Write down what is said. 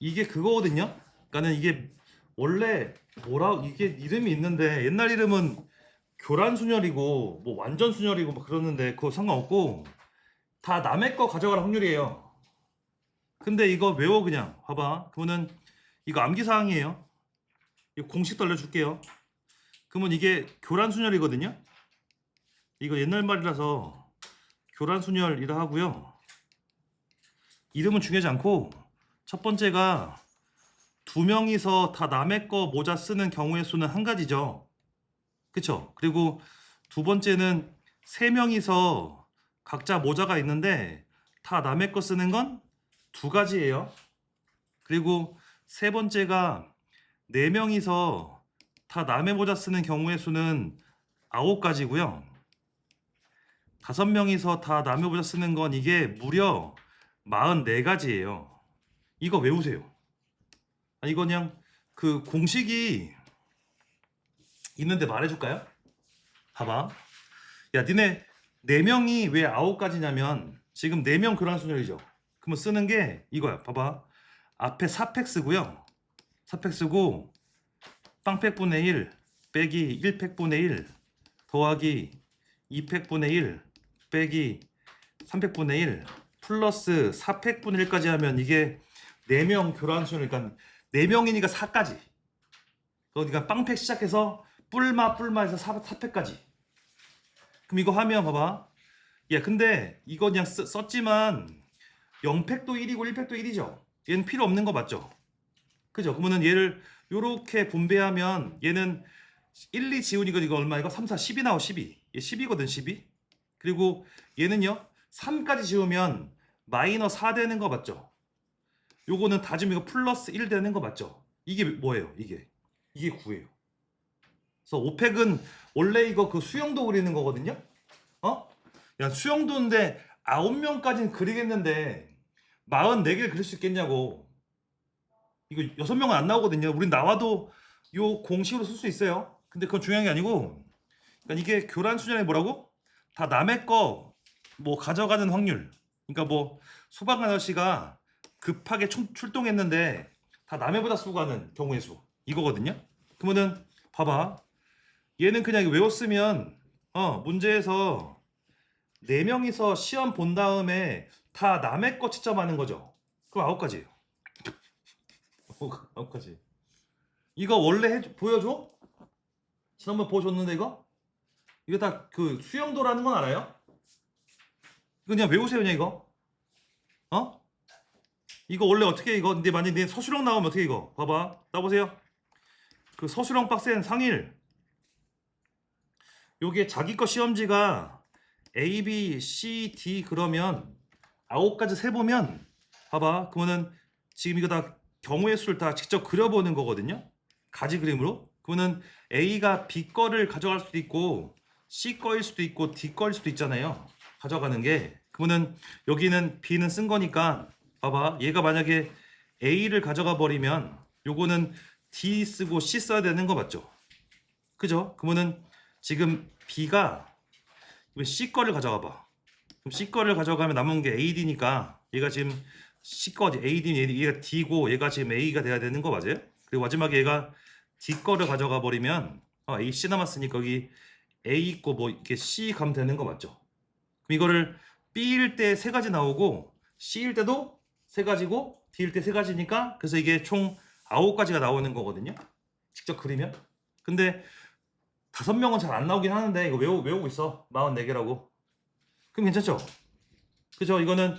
이게 그거거든요. 그러니까는 이게 원래 뭐라 이게 이름이 있는데 옛날 이름은 교란 순열이고 뭐 완전 순열이고 뭐 그러는데 그거 상관없고 다 남의 거 가져갈 확률이에요. 근데 이거 외워 그냥 봐봐. 그러면은 이거 암기 사항이에요. 이거 공식도 알려줄게요. 그러면 이게 교란 순열이거든요. 이거 옛날 말이라서 교란 순열이라 하고요. 이름은 중요하지 않고 첫 번째가 두 명이서 다 남의 거 모자 쓰는 경우의 수는 한 가지죠. 그쵸? 그리고 두 번째는 세 명이서 각자 모자가 있는데 다 남의 거 쓰는 건 두 가지예요. 그리고 세 번째가 네 명이서 다 남의 모자 쓰는 경우의 수는 아홉 가지고요. 다섯 명이서 다 남의 모자 쓰는 건 이게 무려 44가지예요. 이거 외우세요. 아, 이거 그냥 그 공식이 있는데 말해줄까요? 봐봐. 야, 니네 네 명이 왜 아홉 가지냐면 지금 네명 교란 순열이죠. 그러면 쓰는 게 이거야. 봐봐. 앞에 4팩 쓰고요. 4팩 쓰고 빵팩분의 1 빼기 1팩분의 1 더하기 2팩분의 1 빼기 3팩분의 1 플러스 4팩분의 1까지 하면 이게 4명 교란순 그러니까 4명이니까 4까지. 그러니까 빵팩 시작해서 뿔마 뿔마해서 4, 4팩까지. 그럼 이거 하면 봐봐. 야 근데 이거 그냥 쓰- 썼지만 0팩도 1이고 1팩도 1이죠. 얘는 필요 없는 거 맞죠? 그죠? 그러면은 얘를 요렇게 분배하면 얘는 1, 2 지우니까 이거 얼마 이거 3, 4, 10이 나와 12 얘 10이거든 12 그리고 얘는요 3까지 지우면 마이너스 4 되는 거 맞죠? 요거는 다 지우면 이거 플러스 1 되는 거 맞죠? 이게 뭐예요? 이게 이게 9예요. 그래서 5팩은 원래 이거 그 수영도 그리는 거거든요. 어? 야 수영도인데 9명까지는 그리겠는데 44개를 그릴 수 있겠냐고. 이거 6명은 안 나오거든요. 우린 나와도 요 공식으로 쓸 수 있어요. 근데 그건 중요한 게 아니고 그러니까 이게 교란 수준이 뭐라고? 다 남의 거 뭐 가져가는 확률. 그러니까 뭐 소방 아저씨가 급하게 총- 출동했는데 다 남의 보다 쓰고 가는 경우의 수. 이거거든요. 그러면은 봐봐. 얘는 그냥 외웠으면 어 문제에서 네 명이서 시험 본 다음에 다 남의 거 채점하는 거죠. 그럼 아홉 가지예요. 아홉 가지. 이거 원래 해 보여줘? 지난번 보여줬는데 이거? 이거 다 그 수영도라는 건 알아요? 그냥 외우세요 그냥 이거 어? 이거 원래 어떻게 이거? 근데 만약에 내 서술형 나오면 어떻게 이거? 봐봐. 따보세요. 그 서술형 빡센 상일. 요게 자기 거 시험지가 A, B, C, D 그러면 아홉 가지 세보면 봐봐. 그러면은 지금 이거 다 경우의 수를 다 직접 그려보는 거거든요. 가지 그림으로. 그러면은 A가 B 거를 가져갈 수도 있고 C 거일 수도 있고 D 거일 수도 있잖아요. 가져가는 게. 그러면은 여기는 B는 쓴 거니까 봐봐. 얘가 만약에 A를 가져가 버리면 요거는 D 쓰고 C 써야 되는 거 맞죠? 그죠? 그러면은 지금 B가 C 거를 가져가 봐. 그럼 C 거를 가져가면 남은 게 AD니까 얘가 지금 C 거지 AD 얘가 D고 얘가 지금 A가 돼야 되는 거 맞아요? 그리고 마지막에 얘가 D 거를 가져가 버리면 어, A C 남았으니까 여기 A 있고 뭐 이렇게 C 가면 되는 거 맞죠? 그럼 이거를 B일 때 세 가지 나오고 C일 때도 세 가지고 D일 때 세 가지니까 그래서 이게 총 아홉 가지가 나오는 거거든요. 직접 그리면. 근데 다섯 명은 잘 안 나오긴 하는데 이거 외우, 외우고 있어. 44개라고. 그럼 괜찮죠? 그죠? 이거는